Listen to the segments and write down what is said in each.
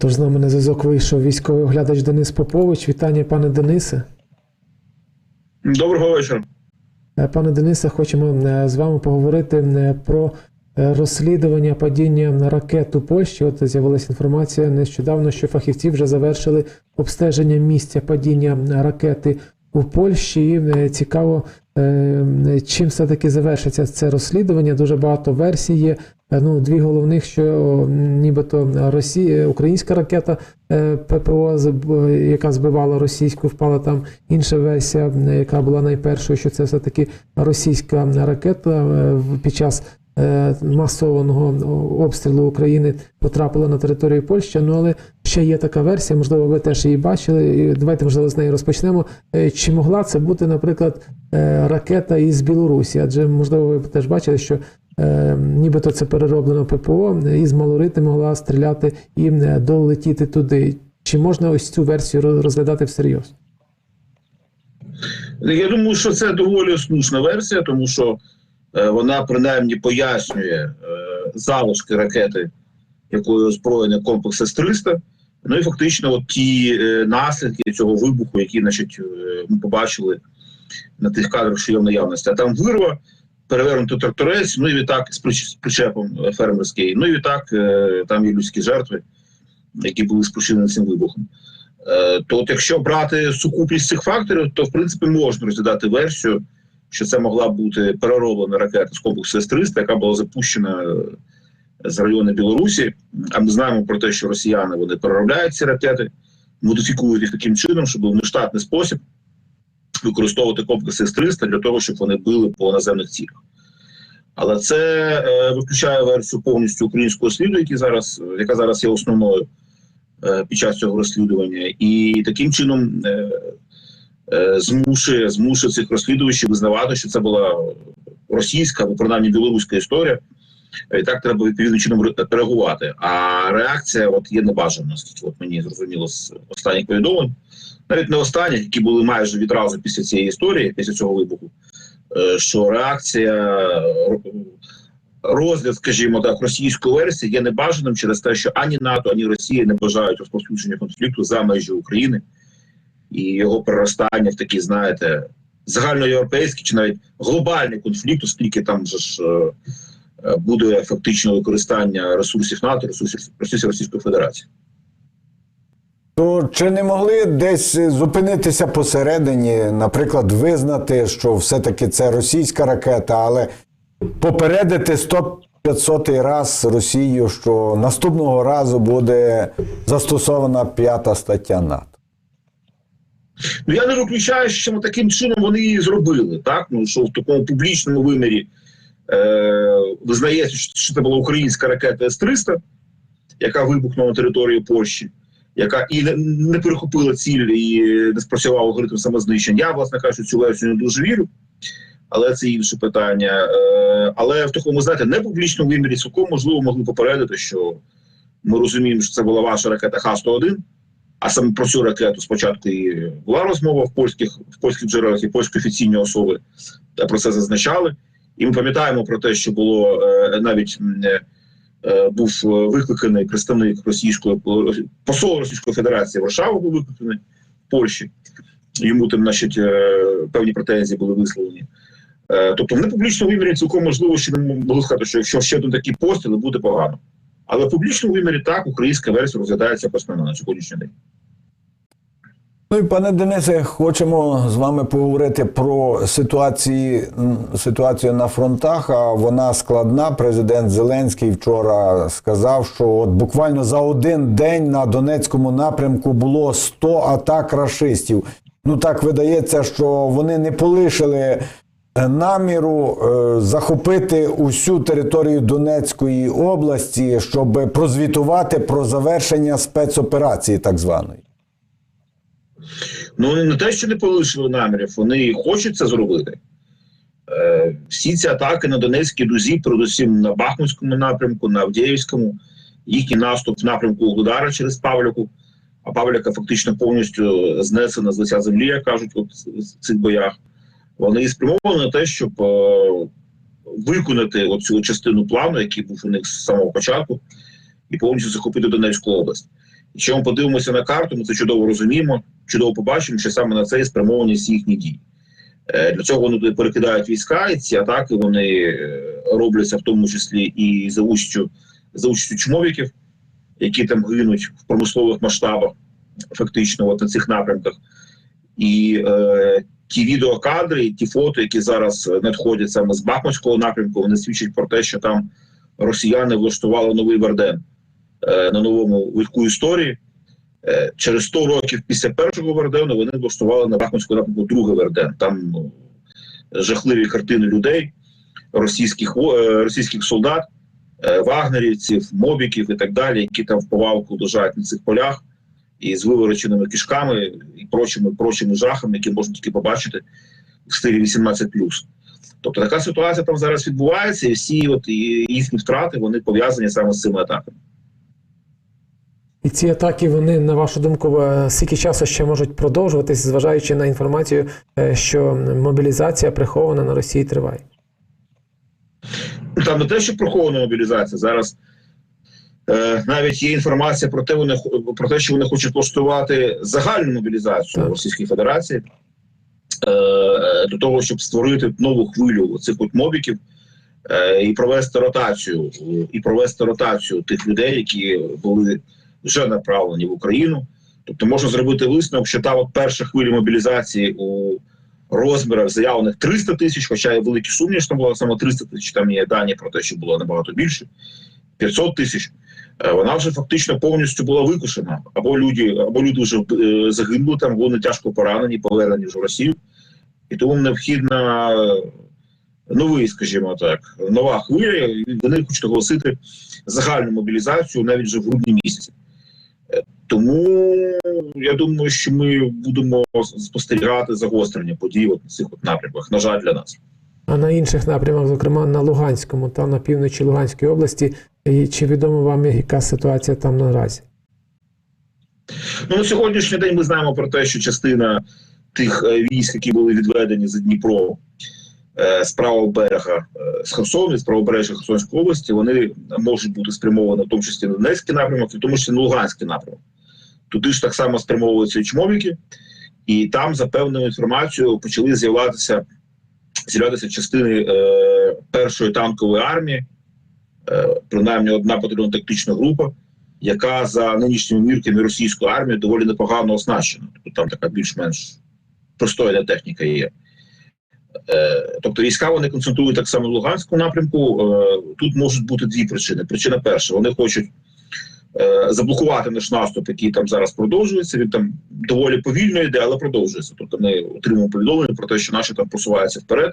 Отож, з нами на зв'язок вийшов військовий оглядач Денис Попович. Вітання, пане Денисе. Доброго вечора. Е, Пане Денисе, хочемо е, з вами поговорити е, про розслідування падіння ракет у Польщі. От з'явилася інформація нещодавно, що фахівці вже завершили обстеження місця падіння ракети у Польщі. І цікаво, чим все-таки завершиться це розслідування. Дуже багато версій є. Е, Ну, дві головних, що нібито Росія, українська ракета е, ППО, яка збивала російську, впала там. Інша версія, яка була найпершою, що це все-таки російська ракета е, під час масованого обстрілу України потрапила на територію Польщі. Ну але ще є така версія, можливо, ви теж її бачили. І давайте можливо з неї розпочнемо. Чи могла це бути, наприклад, ракета із Білорусі? Адже можливо, ви теж бачили, що нібито це перероблено ППО, е, із Малорити могла стріляти і е, долетіти туди. Чи можна ось цю версію розглядати всерйоз? Я думаю, що це доволі слушна версія, тому що е, вона принаймні пояснює е, залишки ракети, якою озброєний комплекс С-300. Ну і фактично, от ті е, наслідки цього вибуху, які значить, е, ми побачили на тих кадрах, що є в наявності. А там вирва, перевернутий тракторець, ну і відтак з причепом е, фермерський. Ну і відтак е, там є людські жертви, які були спричинені цим вибухом. Е, То, от якщо брати сукупність цих факторів, то в принципі можна розглядати версію, що це могла бути перероблена ракета з комплексу С-300, яка була запущена з району Білорусі. А ми знаємо про те, що росіяни вони переробляють ці ракети, модифікують їх таким чином, щоб в нештатний спосіб використовувати комплекси С-300 для того, щоб вони били по наземних цілях. Але це е, виключає версію повністю українського сліду, який зараз, яка зараз є основною е, під час цього розслідування, і таким чином е, е, змушує, змушує цих розслідувачів визнавати, що це була російська або принаймні білоруська історія. І так треба відповідним чином реагувати. А реакція от є небажана, от мені зрозуміло з останніх повідомлень, навіть не останніх, які були майже відразу після цієї історії, після цього вибуху, е, що реакція е, розгляд, скажімо так, російської версії є небажаним через те, що ані НАТО, ані Росія не бажають розповсюдження конфлікту за межі України і його переростання в такий, знаєте, загальноєвропейський чи навіть глобальний конфлікт, оскільки там же ж е, буде фактично використання ресурсів НАТО, ресурсів Російської Федерації. То чи не могли десь зупинитися посередині, наприклад, визнати, що все-таки це російська ракета, але попередити 100-500 раз Росію, що наступного разу буде застосована п'ята стаття НАТО? Ну я не виключаю, що таким чином вони і зробили, так ну що в такому публічному вимірі е, що це була українська ракета С-300, яка вибухнула на території Польщі, яка і не, перехопила ціль і не спрацював алгоритм самознищення. Я, власне кажучи, цю версію не дуже вірю, але це інше питання. Е, але в такому, знаєте, не публічному вимірі цілком можливо могли попередити, що ми розуміємо, що це була ваша ракета Х-101, а саме про цю ракету спочатку і була розмова в польських в польських джерелах і польські офіційні особи про це зазначали. І ми пам'ятаємо про те, що було е, навіть е, був е, викликаний представник російської посол Російської Федерації Варшава був викликаний в Польщі. Йому там, значить, е, певні претензії були висловлені. Е, Тобто, в непублічному вимірі цілком можливо, що не могли сказати, що якщо ще один такий постріл, буде погано. Але в публічному вимірі так українська версія розглядається як на сьогоднішній день. Ну і пане Денисе, хочемо з вами поговорити про ситуації, ситуацію на фронтах. А вона складна. Президент Зеленський вчора сказав, що от буквально за один день на Донецькому напрямку було 100 атак рашистів. Ну так видається, що вони не полишили е, наміру е, захопити усю територію Донецької області, щоб прозвітувати про завершення спецоперації, так званої. Ну не те, що не полишили намірів, вони хочуть це зробити. Е, всі ці атаки на Донецькій дузі, передусім на Бахмутському напрямку, на Авдіївському, їхній наступ в напрямку Угледара через Павліку, а Павліка фактично повністю знесена з лиця землі, як кажуть, от в цих боях. Вони спрямовані на те, щоб е, виконати оцю частину плану, який був у них з самого початку, і повністю захопити Донецьку область. Якщо ми подивимося на карту, ми це чудово розуміємо, чудово побачимо, що саме на це і спрямовані всі їхні дії. Е, Для цього вони туди перекидають війська, і ці атаки вони е, робляться в тому числі і за участю за участю чмовіків, які там гинуть в промислових масштабах, фактично, от на цих напрямках. І е, ті відеокадри, ті фото, які зараз надходять саме з Бахмутського напрямку, вони свідчать про те, що там росіяни влаштували новий Верден е, на новому витку історії. Е, через 100 років після першого Вердену вони влаштували на Бахмутському напрямку другий Верден. Там ну, жахливі картини людей, російських, е, російських солдат, е, вагнерівців, мобіків і так далі, які там в повалку лежать на цих полях і з вивороченими кишками і прочими, прочими жахами, які можна тільки побачити в стилі 18+. Тобто така ситуація там зараз відбувається, і всі от їхні втрати вони пов'язані саме з цими атаками. І ці атаки, вони, на вашу думку, е, скільки часу ще можуть продовжуватись, зважаючи на інформацію, е, що мобілізація прихована на Росії триває. Там не те, що прихована мобілізація. Зараз е, навіть є інформація про те, вони про те, що вони хочуть влаштувати загальну мобілізацію Так. в Російській Федерації е, до того, щоб створити нову хвилю цих от мобіків е, і провести ротацію, і провести ротацію тих людей, які були вже направлені в Україну. Тобто можна зробити висновок, що та от перша хвиля мобілізації у розмірах заявлених 300 тисяч, хоча є великі сумніви, що там було саме 300 тисяч, там є дані про те, що було набагато більше, 500 тисяч. Е, Вона вже фактично повністю була викушена. Або люди, або люди вже е, загинули там, вони тяжко поранені, повернені вже в Росію. І тому необхідна е, новий, скажімо так, нова хвиля. Вони хочуть оголосити загальну мобілізацію навіть вже в грудні місяці. Тому я думаю, що ми будемо спостерігати загострення подій от на цих от напрямках. На жаль, для нас. А на інших напрямах, зокрема на Луганському та на півночі Луганської області, і чи відомо вам, яка ситуація там наразі? Ну на сьогоднішній день ми знаємо про те, що частина тих е, військ, які були відведені за Дніпро е, з правого берега е, з Херсону, з правобережжя Херсонської області, вони можуть бути спрямовані в тому числі на Донецький напрямок, і в тому числі на Луганський напрямок. Туди ж так само спрямовуються і і там, за певною інформацією, почали з'являтися з'являтися частини е, першої танкової армії, е, принаймні одна патрульно-тактична група, яка за нинішніми мірками російської армії доволі непогано оснащена. Тобто там така більш-менш пристойна техніка є. Е, тобто війська вони концентрують так само в Луганському напрямку. Е, тут можуть бути дві причини. Причина перша: вони хочуть заблокувати наш наступ, який там зараз продовжується. Він там доволі повільно йде, але продовжується. Тобто ми отримуємо повідомлення про те, що наші там просуваються вперед.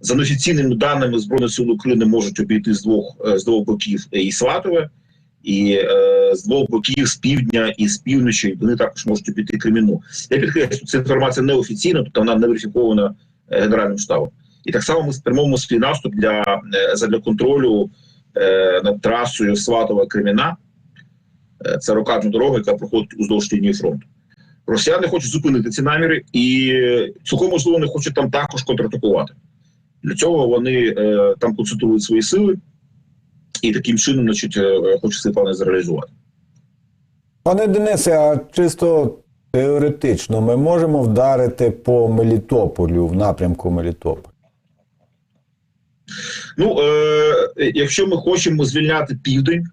За неофіційними даними Збройних сил України можуть обійти з двох е, з двох боків і Сватове, і е, з двох боків з півдня і з півночі вони також можуть обійти Креміну. Я підкреслю, ця інформація неофіційна, тобто вона не верифікована е, генеральним штабом. І так само ми спрямовуємо свій наступ для, е, задля контролю е, над трасою Сватова Креміна. Е, Це рокадна дорога, яка проходить уздовж лінії фронту. Росіяни хочуть зупинити ці наміри, і цілком можливо вони хочуть там також контратакувати. Для цього вони е, там концентрують свої сили і таким чином значить, е, хочуть цей план зреалізувати. Пане Денисе, а чисто теоретично ми можемо вдарити по Мелітополю в напрямку Мелітополя? Ну, е, якщо ми хочемо звільняти південь,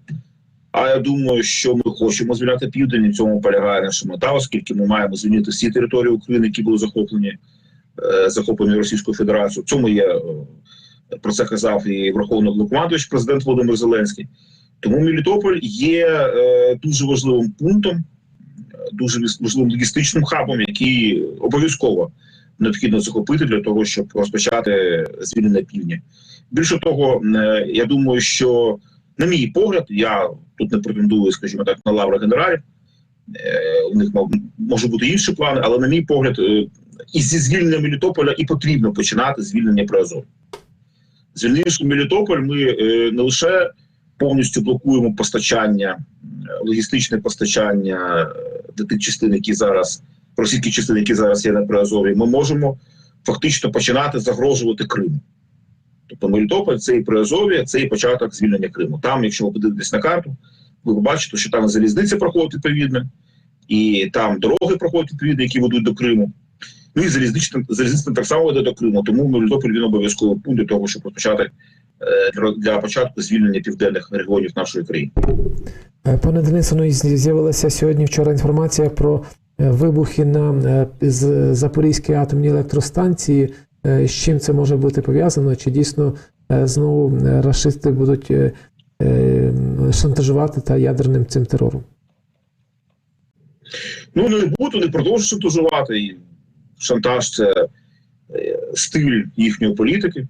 а я думаю, що ми хочемо звільняти південь, в цьому полягає наша мета, оскільки ми маємо звільнити всі території України, які були захоплені, е, захоплені Російською Федерацією. В цьому є е, про це казав і Верховний Головнокомандуючий президент Володимир Зеленський. Тому Мелітополь є е, дуже важливим пунктом, дуже важливим логістичним хабом, який обов'язково необхідно захопити для того, щоб розпочати звільнення півдня. Більше того, я думаю, що на мій погляд, я тут не претендую, скажімо так, на лаври генералів. Е, У них може бути інші плани, але на мій погляд, е, і зі звільнення Мелітополя і потрібно починати звільнення Приазов'я. Звільнивши Мелітополь, ми е, не лише повністю блокуємо постачання, логістичне постачання до тих частин, які зараз російські частини, які зараз є на Приазові, ми можемо фактично починати загрожувати Криму. Тобто Мелітополь це і Приазов'я, це і початок звільнення Криму. Там, якщо ви подивитесь на карту, ви бачите, що там залізниця проходить відповідно, і там дороги проходять відповідно, які ведуть до Криму. Ну і залізнична так само веде до Криму, тому Мелітополь він обов'язково пункт для того, щоб розпочати е, для- початку звільнення південних регіонів нашої країни. Е, Пане Денисе, ну і з'явилася сьогодні вчора інформація про е, вибухи на Запорізькій атомній електростанції. Е, З чим це може бути пов'язано? Чи дійсно е, знову е, рашисти будуть шантажувати та ядерним цим терором? Ну не будуть, вони продовжують шантажувати. Шантаж це стиль їхньої політики.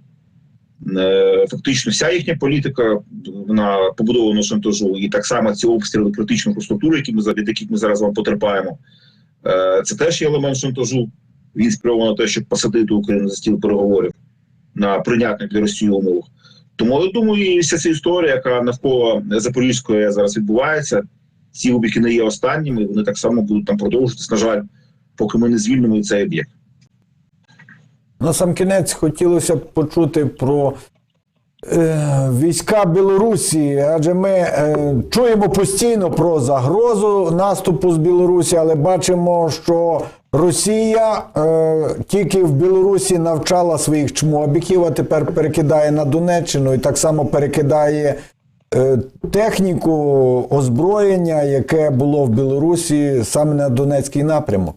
Фактично, вся їхня політика вона побудована на шантажу, і так само ці обстріли критичної інфраструктури, які ми від яких ми зараз вам потерпаємо. Це теж є елемент шантажу. Він спрямований на те, щоб посадити Україну за стіл переговорів на прийнятних для Росії умовах. Тому я думаю, і вся ця історія, яка навколо Запорізької зараз відбувається, ці вибухи не є останніми. Вони так само будуть там продовжуватись, на жаль, поки ми не звільнимо цей об'єкт. На сам кінець хотілося б почути про е, війська Білорусі, адже ми е, чуємо постійно про загрозу наступу з Білорусі, але бачимо, що Росія е, тільки в Білорусі навчала своїх чмобіків, а тепер перекидає на Донеччину і так само перекидає е, техніку озброєння, яке було в Білорусі саме на Донецький напрямок.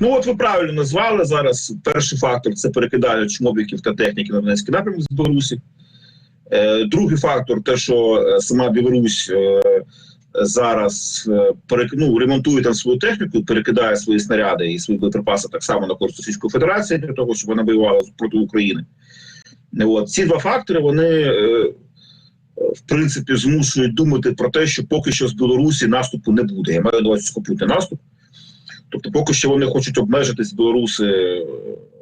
Ну от ви правильно назвали зараз. Перший фактор це перекидання чмобіків та техніки на Донецький напрямок з Білорусі. Е, другий фактор те, що е, сама Білорусь е, зараз е, ну, ремонтує там свою техніку, перекидає свої снаряди і свої боєприпаси так само на користь Російської Федерації для того, щоб вона воювала проти України. От ці два фактори вони. Е, в принципі, змушують думати про те, що поки що з Білорусі наступу не буде. Я маю на увазі скопутний наступ. Тобто, поки що вони хочуть обмежитись білоруси, е,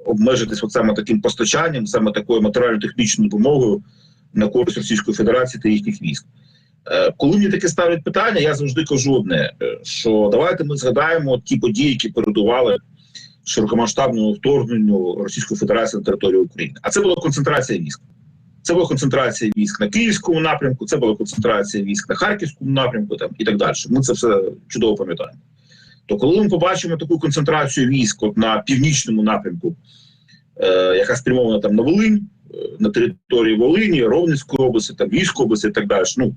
обмежитись от саме таким постачанням, саме такою матеріально-технічною допомогою на користь Російської Федерації та їхніх військ. Е, Коли мені таке ставлять питання, я завжди кажу одне: е, що давайте ми згадаємо ті події, які передували широкомасштабному вторгненню Російської Федерації на територію України. А це була концентрація військ. Це була концентрація військ на Київському напрямку, це була концентрація військ на Харківському напрямку там і так далі. Ми це все чудово пам'ятаємо. То коли ми побачимо таку концентрацію військ от на північному напрямку, е, яка спрямована там на Волинь, е, на території Волині, Ровненської області, там Львівської області і так далі, ну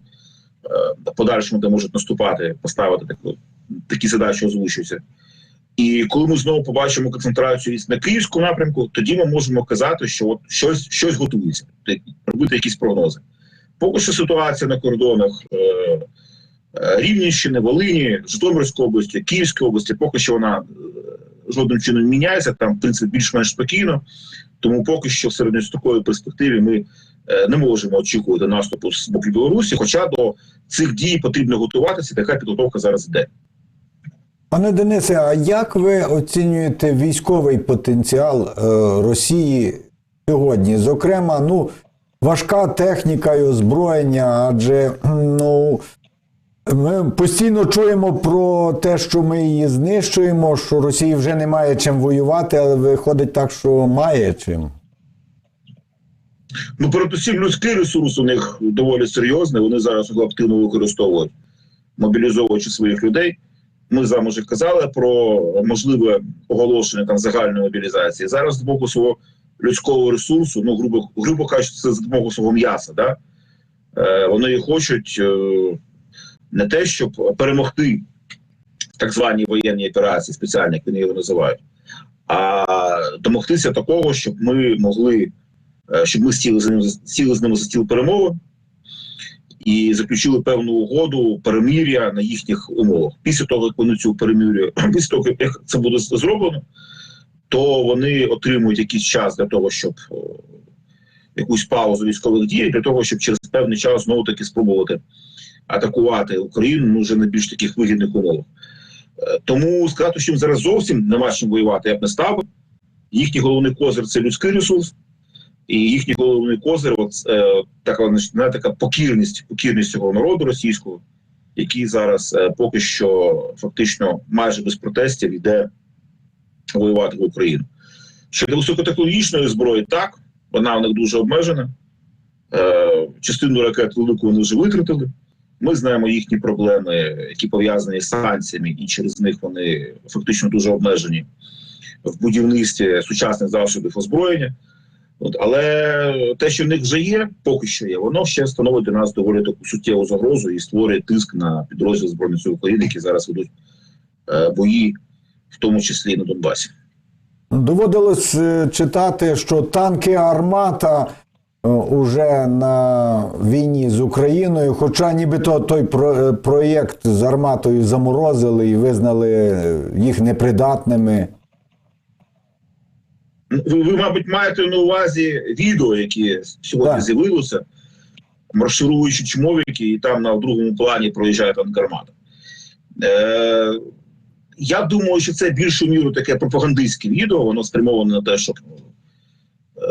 подальшому, де можуть наступати, поставити таку, такі задачі озвучуються. І коли ми знову побачимо концентрацію на Київському напрямку, тоді ми можемо казати, що от щось, щось готується, робити якісь прогнози. Поки що ситуація на кордонах е, е, Рівненщини, Волині, Житомирської області, Київської області, поки що вона е, жодним чином міняється, там в принципі більш-менш спокійно. Тому поки що в середньостроковій перспективі ми е, не можемо очікувати наступу з боку Білорусі. Хоча до цих дій потрібно готуватися, така підготовка зараз йде. Пане Денисе, а як ви оцінюєте військовий потенціал е, Росії сьогодні? Зокрема, ну, важка техніка і озброєння, адже ну, ми постійно чуємо про те, що ми її знищуємо, що Росії вже немає чим воювати, але виходить так, що має чим. Ну, передусім, людський ресурс у них доволі серйозний. Вони зараз його активно використовують, мобілізовуючи своїх людей. Ми з вами вже казали про можливе оголошення там загальної мобілізації. Зараз з боку свого людського ресурсу, ну грубо грубо кажучи, це з допомогою свого м'яса. Да? Е, вони хочуть е, не те, щоб перемогти так званій воєнній операції, спеціальні, як вони його називають, а домогтися такого, щоб ми могли щоб ми сіли з ними сіли з ними за стіл перемовин і заключили певну угоду перемир'я на їхніх умовах. Після того, як вони цю перемир'я, після того, як це буде зроблено, то вони отримують якийсь час для того, щоб якусь паузу військових дій, для того, щоб через певний час знову таки спробувати атакувати Україну ну, вже на більш таких вигідних умовах. Е, Тому сказати, що їм зараз зовсім нема чим воювати, я б не ставив. Їхній головний козир це людський ресурс, і їхній головний козир, от, е, така, значить, така покірність, покірність цього народу російського, який зараз е, поки що фактично майже без протестів йде воювати в Україну. Щодо високотехнологічної зброї, так, вона у них дуже обмежена. Е, частину ракет велику вони вже витратили. Ми знаємо їхні проблеми, які пов'язані з санкціями, і через них вони фактично дуже обмежені в будівництві сучасних засобів озброєння. От, але те, що в них вже є, поки що є, воно ще становить для нас доволі таку суттєву загрозу і створює тиск на підрозділ Збройних сил України, які зараз ведуть е, бої, в тому числі і на Донбасі. Доводилось е, читати, що танки армата е, уже на війні з Україною, хоча нібито той про- проєкт з арматою заморозили і визнали їх непридатними. Ви, ви, мабуть, маєте на увазі відео, які сьогодні Так. з'явилося, маршируючи чмовики, і там на другому плані проїжджає танк «Армата». Е, я думаю, що це більшу міру таке пропагандистське відео, воно спрямоване на те, щоб е,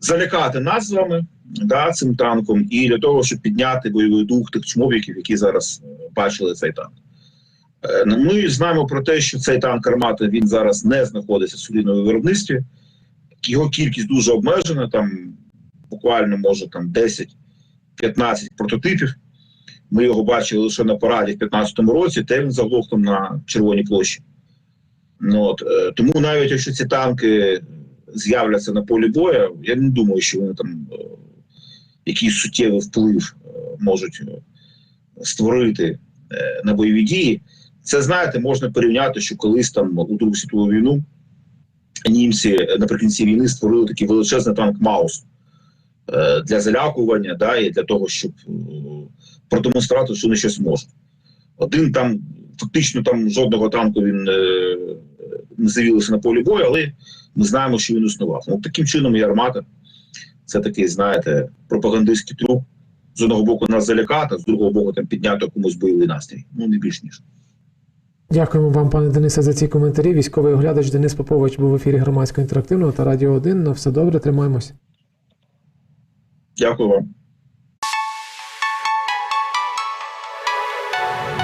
залякати нас з вами да, цим танком, і для того, щоб підняти бойовий дух тих чмовиків, які зараз е, бачили цей танк. Е, Ми знаємо про те, що цей танк «Армата» він зараз не знаходиться в солідному виробництві його кількість дуже обмежена, там буквально може там 10-15 прототипів. Ми його бачили лише на параді в 15-му році, те він заглох там на Червоній площі. Ну, от, е, тому навіть якщо ці танки з'являться на полі бою, я не думаю, що вони там е, якийсь суттєвий вплив е, можуть створити на бойові дії. Це знаєте, можна порівняти, що колись там у Другу світову війну німці наприкінці війни створили такий величезний танк Маус е, для залякування, да, і для того, щоб е, продемонструвати, що вони щось можуть. Один там фактично там жодного танку він е, не з'явився на полі бою, але ми знаємо, що він існував. Ну, таким чином і армата. Це такий, знаєте, пропагандистський трюк. З одного боку нас залякати, з другого боку там підняти комусь бойовий настрій. Ну не більш ніж. Дякуємо вам, пане Денисе, за ці коментарі. Військовий оглядач Денис Попович був в ефірі громадського інтерактивного та радіо 1. На все добре, тримаємось. Дякую вам.